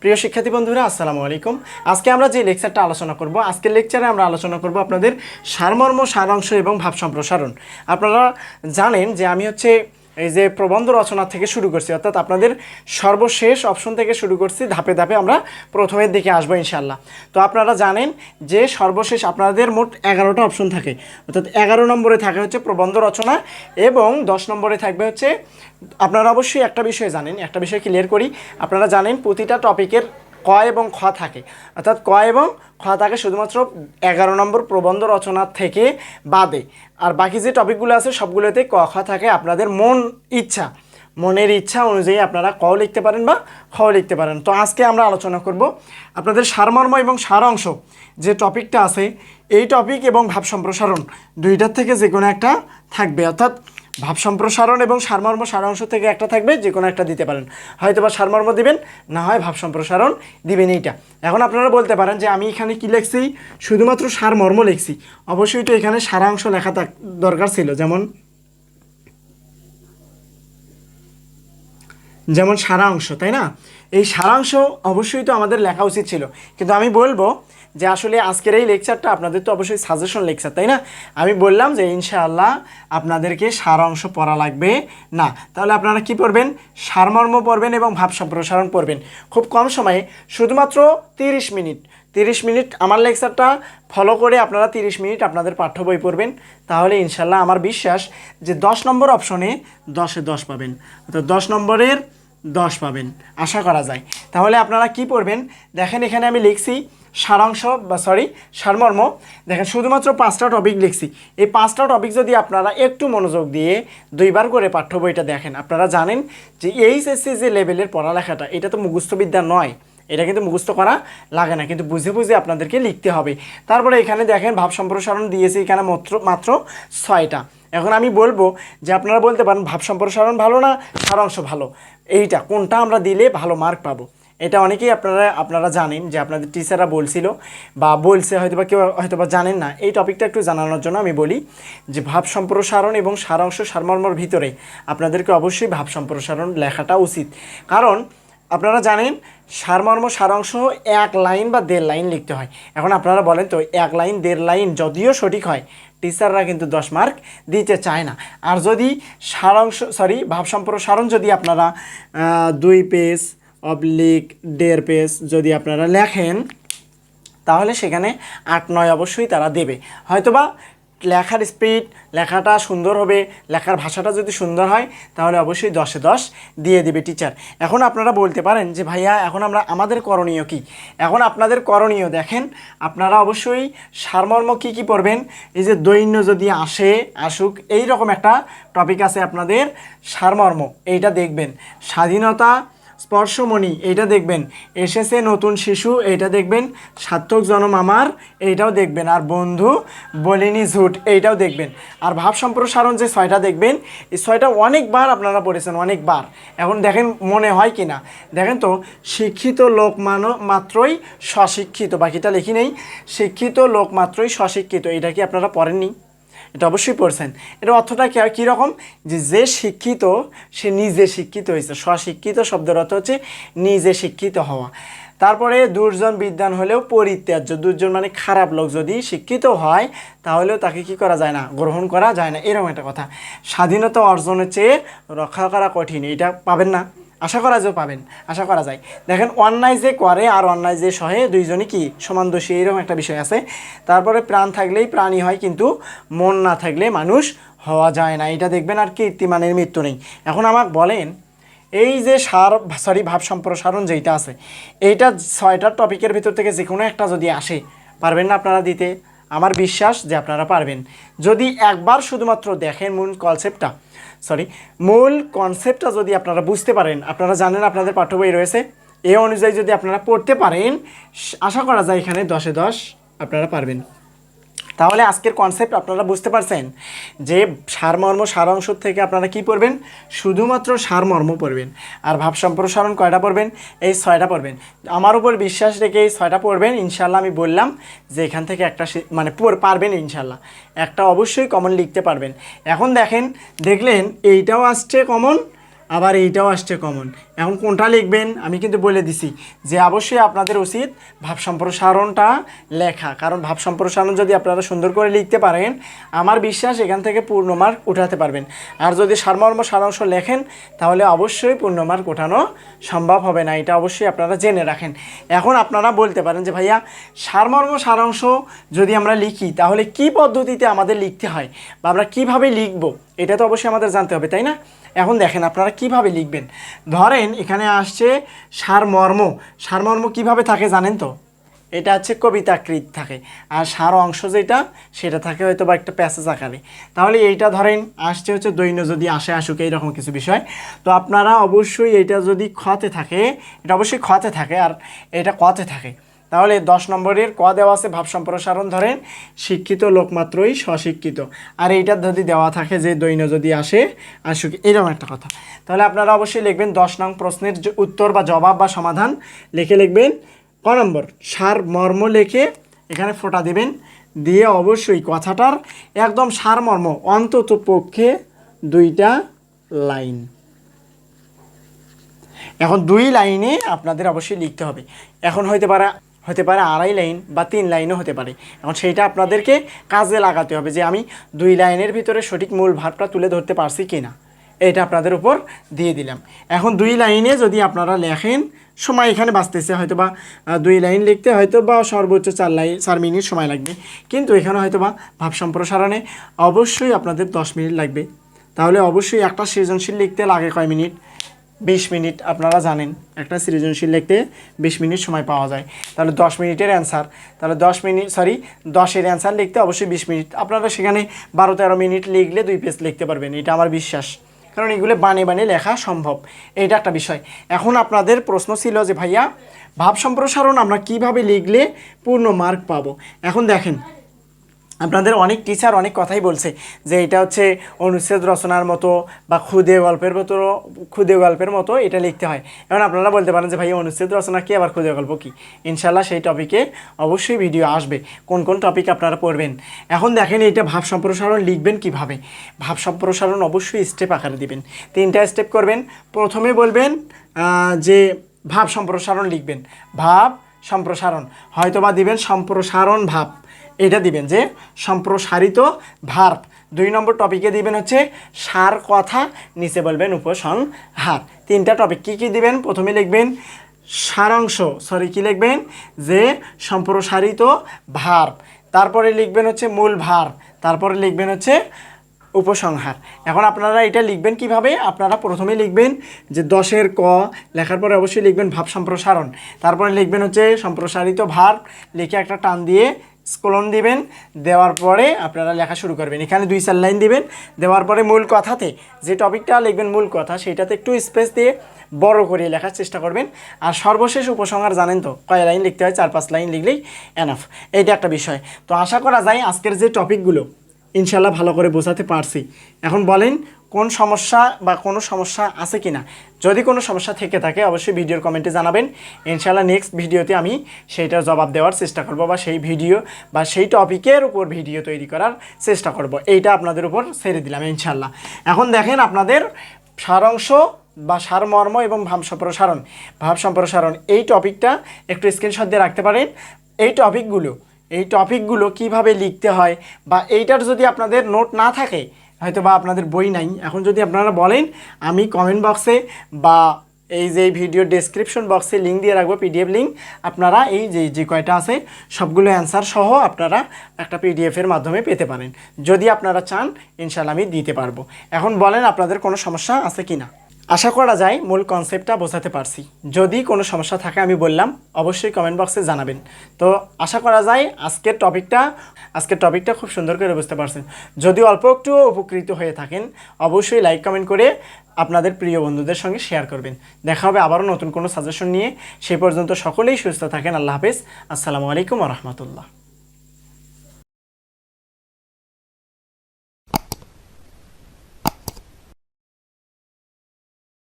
প্রিয় শিক্ষার্থী বন্ধুরা, আসসালামু আলাইকুম। আজকে আমরা যে লেকচারটা আলোচনা করব, আজকের লেকচারে আমরা আলোচনা করব আপনাদের সারমর্ম, সারাংশ এবং ভাব সম্প্রসারণ আপনারা জানেন যে আমি হচ্ছে এই যে প্রবন্ধ রচনা থেকে শুরু করছি, অর্থাৎ আপনাদের সর্বশেষ অপশন থেকে শুরু করছি, ধাপে ধাপে আমরা প্রথমের দিকে আসব ইনশাল্লাহ তো আপনারা জানেন যে সর্বশেষ আপনাদের মোট এগারোটা অপশন থাকে, অর্থাৎ এগারো নম্বরে থাকে হচ্ছে প্রবন্ধ রচনা এবং দশ নম্বরে থাকবে হচ্ছে, আপনারা অবশ্যই একটা বিষয় জানেন, একটা বিষয় ক্লিয়ার করি। আপনারা জানেন প্রতিটা টপিকের ক এবং খ থাকে। অর্থাৎ ক এবং খ থাকে শুধুমাত্র এগারো নম্বর প্রবন্ধ রচনা থেকে বাদে। আর বাকি যে টপিকগুলো আছে, সবগুলোতে ক, খ থাকে আপনাদের মন ইচ্ছা। মনের ইচ্ছা অনুযায়ী আপনারা ক লিখতে পারেন বা খ লিখতে পারেন। তো আজকে আমরা আলোচনা করব আপনাদের সারমর্ম এবং সারাংশ যে টপিকটা আছে, এই টপিক এবং ভাব সম্প্রসারণ দুইটার থেকে যে কোনো একটা থাকবে। অর্থাৎ ভাব সম্প্রসারণ এবং সারমর্ম সারাংশ থেকে একটা থাকবে, যে কোনো একটা দিতে পারেন। হয়তো বা সারমর্ম দিবেন, না হয় ভাব সম্প্রসারণ দিবেন এইটা। এখন আপনারা বলতে পারেন যে আমি এখানে কি লিখছি? শুধুমাত্র সারমর্ম লিখছি। অবশ্যই তো এখানে সারাংশ লেখা দরকার ছিল। যেমন যেমন সারাংশ, তাই না? এই সারাংশ অবশ্যই তো আমাদের লেখা উচিত ছিল। কিন্তু আমি বলব যে আসলে আজকের এই লেকচারটা আপনাদের তো অবশ্যই সাজেশন লেকচার তাই না? আমি বললাম যে ইনশাআল্লাহ আপনাদেরকে সারাংশ পড়া লাগবে। না, তাহলে আপনারা কি পড়বেন? সারমর্ম পড়বেন এবং ভাব সম্প্রসারণ পড়বেন। খুব কম সময়ে, শুধুমাত্র তিরিশ মিনিট। তিরিশ মিনিট আমার লেকচারটা ফলো করে আপনারা তিরিশ মিনিট আপনাদের পাঠ্য বই পড়বেন। তাহলে ইনশাল্লাহ আমার বিশ্বাস যে দশ নম্বর অপশনে দশে দশ পাবেন। অর্থাৎ দশ নম্বরের দশ পাবেন। আশা করা যায়। তাহলে আপনারা কি পড়বেন? দেখেন এখানে আমি লিখছি সারাংশ বা সরি সারমর্ম। দেখেন, শুধুমাত্র পাঁচটা টপিক লিখছি। এই পাঁচটা টপিক যদি আপনারা একটু মনোযোগ দিয়ে দুইবার করে পাঠ্য বইটা দেখেন, আপনারা জানেন যে এইচএসসি যে লেভেলের পড়ালেখাটা, এটা তো মুখস্থবিদ্যা নয়। এটা কিন্তু মুখস্থ করা লাগে না, কিন্তু বুঝে বুঝে আপনাদেরকে লিখতে হবে। তারপরে এখানে দেখেন, ভাব সম্প্রসারণ দিয়েছি এখানে মাত্র মাত্র ছয়টা। এখন আমি বলব যে আপনারা বলতে পারেন, ভাব সম্প্রসারণ ভালো না, সারাংশ ভালো। এইটা কোনটা আমরা দিলে ভালো মার্ক পাবো? এটা অনেকেই আপনারা আপনারা জানেন যে আপনাদের টিচাররা বলছিল বা বলছে হয়তো বা কেউ হয়তো বা জানেন না। এই টপিকটা একটু জানানোর জন্য আমি বলি যে ভাব সম্প্রসারণ এবং সারাংশ সারমর্মর ভিতরে আপনাদেরকে অবশ্যই ভাব সম্প্রসারণ লেখাটা উচিত। কারণ আপনারা জানেন সারমর্ম, সারাংশ এক লাইন বা দেড় লাইন লিখতে হয়। এখন আপনারা বলেন তো, এক লাইন, দেড় লাইন যদিও সঠিক হয় টিচাররা কিন্তু দশ মার্ক দিতে চায় না। আর যদি সারাংশ সরি ভাব সম্প্রসারণ যদি আপনারা দুই পেজ অবলিক দেড় পেজ যদি আপনারা লেখেন, তাহলে সেখানে আট নয় অবশ্যই তারা দেবে। হয়তোবা লেখার স্পিড, লেখাটা সুন্দর হবে, লেখার ভাষাটা যদি সুন্দর হয়, তাহলে অবশ্যই দশে দশ দিয়ে দেবে টিচার এখন আপনারা বলতে পারেন যে, ভাইয়া, এখন আমরা, আমাদের করণীয় কি? এখন আপনাদের করণীয় দেখেন, আপনারা অবশ্যই সারমর্ম কী কী পড়বেন? এই যে দৈন্য যদি আসে, আসুক এই রকম একটা টপিক আছে আপনাদের সারমর্ম। এইটা দেখবেন। স্বাধীনতা স্পর্শমণি, এইটা দেখবেন। এসেছে নতুন শিশু, এইটা দেখবেন। সার্থক জনম আমার, এইটাও দেখবেন। আর বন্ধু, বলিনি ঝুট, এইটাও দেখবেন। আর ভাব সম্প্রসারণ যে ছয়টা দেখবেন, এই ছয়টা অনেকবার আপনারা পড়েছেন, অনেকবার। এখন দেখেন মনে হয় কি না দেখেন তো, শিক্ষিত লোক মানো মাত্রই স্বশিক্ষিত, বাকিটা লিখি নেই। শিক্ষিত লোক মাত্রই স্বশিক্ষিত এটা কি আপনারা পড়েননি? এটা অবশ্যই পড়ছেন। এটা অর্থটা কি কীরকম? যে যে শিক্ষিত, সে নিজে শিক্ষিত হয়েছে। স্বশিক্ষিত শব্দের অর্থ হচ্ছে নিজে শিক্ষিত হওয়া। তারপরে দুর্জন বিদ্যান হলেও পরিত্যাজ্য। দুর্জন মানে খারাপ লোক। যদি শিক্ষিত হয়, তাহলেও তাকে কি করা যায় না? গ্রহণ করা যায় না। এরকম একটা কথা। স্বাধীনতা অর্জনের চেয়ে রক্ষা করা কঠিন। এটা পাবেন না। আশা করা যায় পাবেন, আশা করা যায়। দেখেন অন্যায় যে করে আর অন্যায় যে সহে, দুইজনই কি সমান দোষী? এরকম একটা বিষয় আছে। তারপরে প্রাণ থাকলেই প্রাণী হয়, কিন্তু মন না থাকলে মানুষ হওয়া যায় না। এটা দেখবেন আর কীর্তিমানের মৃত্যু নেই। এখন আমাকে বলেন, এই যে সার সরি ভাব সম্প্রসারণ যেইটা আছে, এইটা ছয়টা টপিকের ভিতর থেকে যে কোনো একটা যদি আসে, পারবেন না আপনারা দিতে? আমার বিশ্বাস যে আপনারা পারবেন। যদি একবার শুধুমাত্র দেখেন মূল কনসেপ্টটা সরি মূল কনসেপ্টটা যদি আপনারা বুঝতে পারেন, আপনারা জানেন আপনাদের পাঠ্য বই রয়েছে, এ অনুযায়ী যদি আপনারা পড়তে পারেন, আশা করা যায় এখানে দশে দশ আপনারা পারবেন। তাহলে আজকের কনসেপ্ট আপনারা বুঝতে পারছেন যে সারমর্ম, সারাংশ থেকে আপনারা কি পড়বেন? শুধুমাত্র সারমর্ম পড়বেন। আর ভাব সম্প্রসারণ কয়টা পড়বেন? এই ছয়টা পড়বেন। আমার উপর বিশ্বাস রেখে এই ছয়টা পড়বেন ইনশাল্লাহ আমি বললাম যে এখান থেকে একটা মানে পারবেন ইনশাল্লাহ একটা অবশ্যই কমন লিখতে পারবেন। এখন দেখেন, দেখলেন, এইটাও আসছে কমন আবার এইটাও আসছে কমন এখন কোনটা লিখবেন? আমি কিন্তু বলে দিছি যে অবশ্যই আপনাদের উচিত ভাব সম্প্রসারণটা লেখা। কারণ ভাব সম্প্রসারণ যদি আপনারা সুন্দর করে লিখতে পারেন, আমার বিশ্বাস এখান থেকে পূর্ণ মার্ক উঠাতে পারবেন। আর যদি সারমর্ম সারাংশ লেখেন, তাহলে অবশ্যই পূর্ণ মার্ক ওঠানো সম্ভব হবে না। এটা অবশ্যই আপনারা জেনে রাখেন। এখন আপনারা বলতে পারেন যে, ভাইয়া, সারমর্ম সারাংশ যদি আমরা লিখি, তাহলে কি পদ্ধতিতে আমাদের লিখতে হয়? বা আমরা কীভাবে লিখব? এটা তো অবশ্যই আমাদের জানতে হবে, তাই না? এখন দেখেন আপনারা কীভাবে লিখবেন। ধরেন এখানে আসছে সারমর্ম। সারমর্ম কীভাবে থাকে জানেন তো? এটা হচ্ছে কবিতাকৃত থাকে। আর সার অংশ যেটা, সেটা থাকে হয়তো বা একটা প্যাসেজ আকারে। তাহলে এইটা ধরেন আসছে হচ্ছে দৈন্য যদি আসে আসুক, এইরকম কিছু বিষয়। তো আপনারা অবশ্যই এটা যদি খতে থাকে, এটা অবশ্যই খতে থাকে, আর এটা কতে থাকে। তাহলে দশ নম্বরের ক দেওয়া আছে, ভাব সম্প্রসারণ ধরেন, শিক্ষিত লোকমাত্রই স্বশিক্ষিত। আর এইটা যদি দেওয়া থাকে, যে দৈন্য যদি আসে, আসুক, এরকম একটা কথা। তাহলে আপনারা অবশ্যই লিখবেন দশ নং প্রশ্নের উত্তর বা জবাব বা সমাধান। লিখে লিখবেন, ক নম্বর, সার মর্ম লিখে এখানে ফোটা দিবেন। দিয়ে অবশ্যই কথাটার একদম সারমর্ম অন্তত পক্ষে দুইটা লাইন। এখন দুই লাইনে আপনাদের অবশ্যই লিখতে হবে। এখন হইতে পারে হতে পারে আড়াই লাইন বা তিন লাইনও হতে পারে। এখন সেইটা আপনাদেরকে কাজে লাগাতে হবে যে আমি দুই লাইনের ভিতরে সঠিক মূল ভাবটা তুলে ধরতে পারছি কি না এটা আপনাদের উপর দিয়ে দিলাম। এখন দুই লাইনে যদি আপনারা লেখেন, সময় এখানে বাঁচতেছে হয়তো বা দুই লাইন লিখতে হয়তো বা সর্বোচ্চ চার লাইন চার মিনিট সময় লাগবে। কিন্তু এখানে হয়তো বা ভাব সম্প্রসারণে অবশ্যই আপনাদের দশ মিনিট লাগবে। তাহলে অবশ্যই একটা সৃজনশীল লিখতে লাগে কয় মিনিট? বিশ মিনিট আপনারা জানেন, একটা সৃজনশীল লিখতে বিশ মিনিট সময় পাওয়া যায়। তাহলে দশ মিনিটের অ্যান্সার তাহলে দশ মিনিট সরি দশের অ্যান্সার লিখতে অবশ্যই বিশ মিনিট। আপনারা সেখানে বারো তেরো মিনিট লিখলে দুই পেজ লিখতে পারবেন, এটা আমার বিশ্বাস। কারণ এগুলো বানে বানে লেখা সম্ভব। এইটা একটা বিষয়। এখন আপনাদের প্রশ্ন ছিল যে, ভাইয়া, ভাব সম্প্রসারণ আমরা কীভাবে লিখলে পূর্ণ মার্ক পাবো? এখন দেখেন আপনাদের অনেক টিচার অনেক কথাই বলছে যে এটা হচ্ছে অনুচ্ছেদ রচনার মতো বা খুদে গল্পের মতো, খুদে গল্পের মতো এটা লিখতে হয়। এখন আপনারা বলতে পারেন যে, ভাই, অনুচ্ছেদ রচনা কী, আবার খুদে গল্প কী? ইনশাল্লাহ সেই টপিকে অবশ্যই ভিডিও আসবে। কোন কোন টপিক আপনারা পড়বেন? এখন দেখেন এটা ভাব সম্প্রসারণ লিখবেন কীভাবে? ভাব সম্প্রসারণ অবশ্যই স্টেপ আকারে দিবেন। তিনটা স্টেপ করবেন। প্রথমে বলবেন যে ভাব সম্প্রসারণ লিখবেন। ভাব সম্প্রসারণ। হয়তোবা দিবেন সম্প্রসারণ ভাব। এটা দিবেন যে সম্প্রসারিত ভার্ব দুই নম্বর টপিকে দিবেন হচ্ছে সার কথা, নিচে বলবেন উপসংহার তিনটা টপিক কি কি দিবেন? প্রথমে লিখবেন সারাংশ সরি কি লিখবেন? যে সম্প্রসারিত ভার্ব তারপরে লিখবেন হচ্ছে মূল ভার তারপরে লিখবেন হচ্ছে উপসংহার এখন আপনারা এটা লিখবেন কীভাবে? আপনারা প্রথমে লিখবেন যে দশের ক, লেখার পরে অবশ্যই লিখবেন ভাব সম্প্রসারণ। তারপরে লিখবেন হচ্ছে সম্প্রসারিত ভার লিখে একটা টান দিয়ে স্কলন দিবেন, দেওয়ার পরে আপনারা লেখা শুরু করবেন। এখানে দুই চার লাইন দিবেন, দেওয়ার পরে মূল কথাতে যে টপিকটা লিখবেন মূল কথা, সেটাতে একটু স্পেস দিয়ে বড় করে লেখার চেষ্টা করবেন। আর সর্বশেষ উপসংহার জানেন তো, কয় লাইন লিখতে হয়, চার পাঁচ লাইন লিখলেই এনাফ এইটা একটা বিষয়। তো আশা করা যায় আজকের যে টপিকগুলো ইনশাল্লাহ ভালো করে বোঝাতে পারছি। এখন বলেন কোন সমস্যা বা কোনো সমস্যা আছে কি না যদি কোনো সমস্যা থেকে থাকে, অবশ্যই ভিডিওর কমেন্টে জানাবেন। ইনশাল্লাহ নেক্সট ভিডিওতে আমি সেইটার জবাব দেওয়ার চেষ্টা করব বা সেই ভিডিও বা সেই টপিকের উপর ভিডিও তৈরি করার চেষ্টা করব। এইটা আপনাদের উপর ছেড়ে দিলাম ইনশাল্লাহ এখন দেখেন আপনাদের সারাংশ বা সারমর্ম এবং ভাব সম্প্রসারণ। ভাব সম্প্রসারণ, এই টপিকটা একটু স্ক্রিনশট দিয়ে রাখতে পারেন। এই টপিকগুলো এই টপিকগুলো কীভাবে লিখতে হয় বা এইটার যদি আপনাদের নোট না থাকে হয়তো বা আপনাদের বই নাই। এখন যদি আপনারা বলেন, আমি কমেন্ট বক্সে বা এই যে ভিডিও ডেসক্রিপশন বক্সে লিঙ্ক দিয়ে রাখব পিডিএফ লিঙ্ক আপনারা এই যে যে কয়টা আছে, সবগুলো অ্যান্সার সহ আপনারা একটা পিডিএফের মাধ্যমে পেতে পারেন। যদি আপনারা চান ইনশাল্লাহ আমি দিতে পারব। এখন বলেন, আপনাদের কোনো সমস্যা আছে কি না আশা করা যায় মূল কনসেপ্টটা বোঝাতে পারছি। যদি কোনো সমস্যা থাকে আমি বললাম, অবশ্যই কমেন্ট বক্সে জানাবেন। তো আশা করা যায় আজকের টপিকটা আজকের টপিকটা খুব সুন্দর করে বুঝতে পারছেন। যদি অল্প একটু উপকৃত হয়ে থাকেন, অবশ্যই লাইক কমেন্ট করে আপনাদের প্রিয় বন্ধুদের সঙ্গে শেয়ার করবেন। দেখা হবে আবারও নতুন কোনো সাজেশন নিয়ে। সেই পর্যন্ত সকলেই সুস্থ থাকেন। আল্লাহ হাফেজ। আসসালামু আলাইকুম রহমতুল্লাহ।